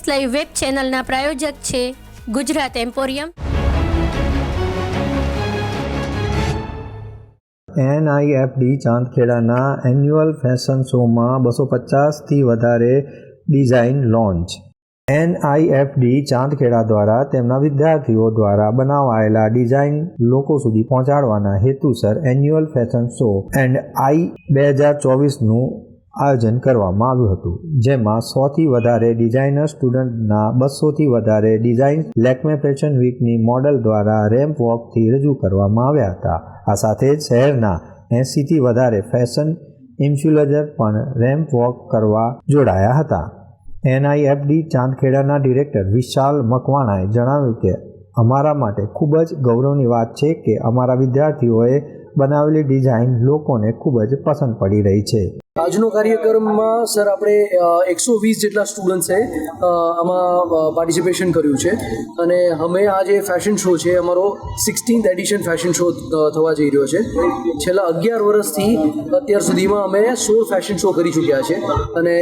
S live web ચેનલના પ્રાયોજક છે ગુજરાત એમ્પોરિયમ. એનઆઈએફડી ચાંદખેડાના એન્યુઅલ ફેશન શોમાં બસો પચાસથી વધારે ડિઝાઇન લોન્ચ. એનઆઈએફડી ચાંદખેડા દ્વારા તેમના વિદ્યાર્થીઓ દ્વારા બનાવાયેલા ડિઝાઇન લોકો સુધી પહોંચાડવાના હેતુસર annual fashion show and I બે હજાર ચોવીસનું આયોજન કરવામાં આવ્યું હતું, જેમાં સોથી વધારે ડિઝાઇનર સ્ટુડન્ટના બસોથી વધારે ડિઝાઇન લેકમે ફેશન વીકની મોડલ દ્વારા રેમ્પ વોકથી રજૂ કરવામાં આવ્યા હતા. આ સાથે જ શહેરના એંસીથી વધારે ફેશન ઇન્ફ્યુલજર પણ રેમ્પ વોક કરવા જોડાયા હતા. એનઆઈએફડી ચાંદખેડાના ડિરેક્ટર વિશાલ મકવાણાએ જણાવ્યું કે, અમારા માટે ખૂબ જ ગૌરવની વાત છે કે અમારા વિદ્યાર્થીઓએ બનાવેલી ડિઝાઇન લોકોને ખૂબ જ પસંદ પડી રહી છે. આજનો કાર્યક્રમમાં, સર, આપણે એકસો વીસ જેટલા સ્ટુડન્ટ્સે આમાં પાર્ટિસિપેશન કર્યું છે. અને અમે આ જે ફેશન શો છે, અમારો સિક્સટીન્થ એડિશન ફેશન શો થવા જઈ રહ્યો છે. છેલ્લા અગિયાર વર્ષથી અત્યાર સુધીમાં અમે સોળ ફેશન શો કરી ચૂક્યા છે. અને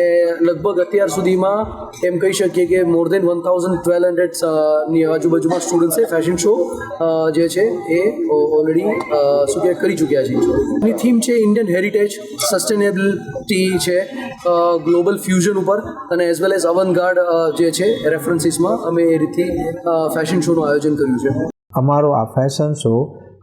લગભગ અત્યાર સુધીમાં એમ કહી શકીએ કે more than one thousand twelve હંડ્રેડની આજુબાજુમાં સ્ટુડન્ટ્સે ફેશન શો જે છે, એ ઓલરેડી શું કહેવાય, કરી ચૂક્યા છે. એની થીમ છે ઇન્ડિયન હેરિટેજ સસ્ટેનેબિલિટી છે ગ્લોબલ ફ્યુઝન ઉપર અને એઝ વેલ એઝ અવનગાર્ડ જે છે રેફરન્સીસમાં અમે એ રીતે ફેશન શોનું આયોજન કર્યું છે. અમારો આ ફેશન શો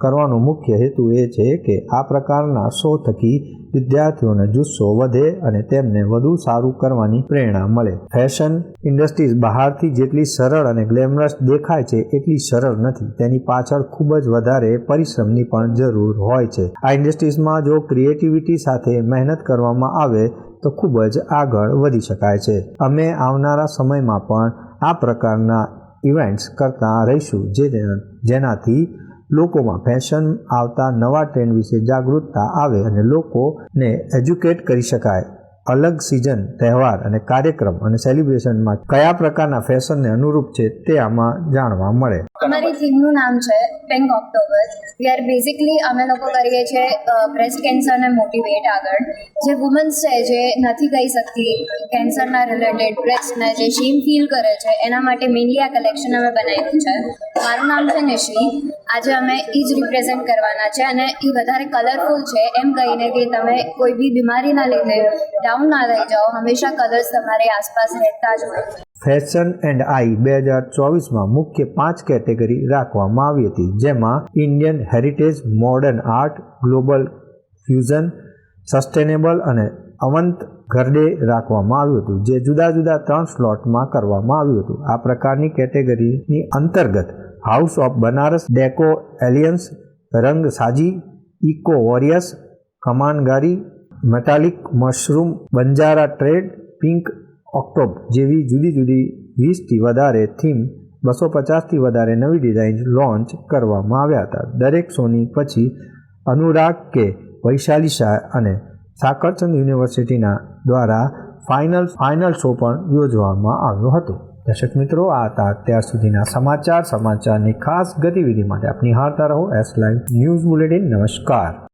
કરવાનો મુખ્ય હેતુ એ છે કે આ પ્રકારના શો થકી વિદ્યાર્થીઓનો જુસ્સો વધે અને તેમને વધુ સારું કરવાની પ્રેરણા મળે. ફેશન ઇન્ડસ્ટ્રીઝ બહારથી જેટલી સરળ અને ગ્લેમરસ દેખાય છે એટલી સરળ નથી. તેની પાછળ ખૂબ જ વધારે પરિશ્રમની પણ જરૂર હોય છે. આ ઇન્ડસ્ટ્રીઝમાં જો ક્રિએટિવિટી સાથે મહેનત કરવામાં આવે, તો ખૂબ જ આગળ વધી શકાય છે. અમે આવનારા સમયમાં પણ આ પ્રકારના ઇવેન્ટ્સ કરતા રહીશું જે જેનાથી લોકોમાં ફેશન આવતા નવા ટ્રેન્ડ વિશે જાગૃતતા આવે અને લોકોને એજ્યુકેટ કરી શકાય. અલગ સિઝન તહેવાર અને કાર્યક્રમ અને સેલિબ્રેશનમાં કયા પ્રકારના ફેશનને અનુરૂપ છે તે આમાં જાણવા મળે. અમારી થીમનું નામ છે pink October we are basically અમે લોકો કરીએ છીએ બ્રેસ્ટ કેન્સરને મોટિવેટ આગળ. જે વુમન્સ છે, જે નથી કહી શકતી કેન્સરના રિલેટેડ બ્રેસ્ટને જે શેમ ફીલ કરે છે, એના માટે મેઇનલી આ કલેક્શન અમે બનાવ્યું છે. મારું નામ છે નિશ્રી આજે અમે એ જ રિપ્રેઝેન્ટ કરવાના છે અને એ વધારે કલરફુલ છે. એમ કહીને કે તમે કોઈ બી બીમારીના લીધે ડાઉન ના થઈ જાઓ. હંમેશા કલર્સ તમારી આસપાસ રહેતા જ હોય ફેશન એન્ડ આઈ બે હજાર ચોવીસમાં મુખ્ય પાંચ કેટેગરી રાખવામાં આવી હતી, જેમાં Indian heritage modern art global fusion sustainable અને અવંત ઘરડે રાખવામાં આવ્યું હતું, જે જુદા જુદા ત્રણ સ્લોટમાં કરવામાં આવ્યું હતું. આ પ્રકારની કેટેગરીની અંતર્ગત house of Banaras deco aliens રંગ સાજી eco warriors કમાનગારી metallic mushroom Banjara trade pink October જેવી જુદી જુદી વીસથી વધારે થીમ બસો પચાસથી વધારે નવી ડિઝાઇન લોન્ચ કરવામાં આવ્યા હતા. દરેક શોની પછી અનુરાગ કે વૈશાલી શાહ અને સાકરચંદ યુનિવર્સિટીના દ્વારા ફાઇનલ ફાઇનલ શો પણ યોજવામાં આવ્યો હતો. દર્શક મિત્રો, આ હતા અત્યાર સુધીના સમાચાર. સમાચારની ખાસ ગતિવિધિ માટે આપની હારતા રહો. એસ લાઈવ ન્યૂઝ બુલેટિન નમસ્કાર.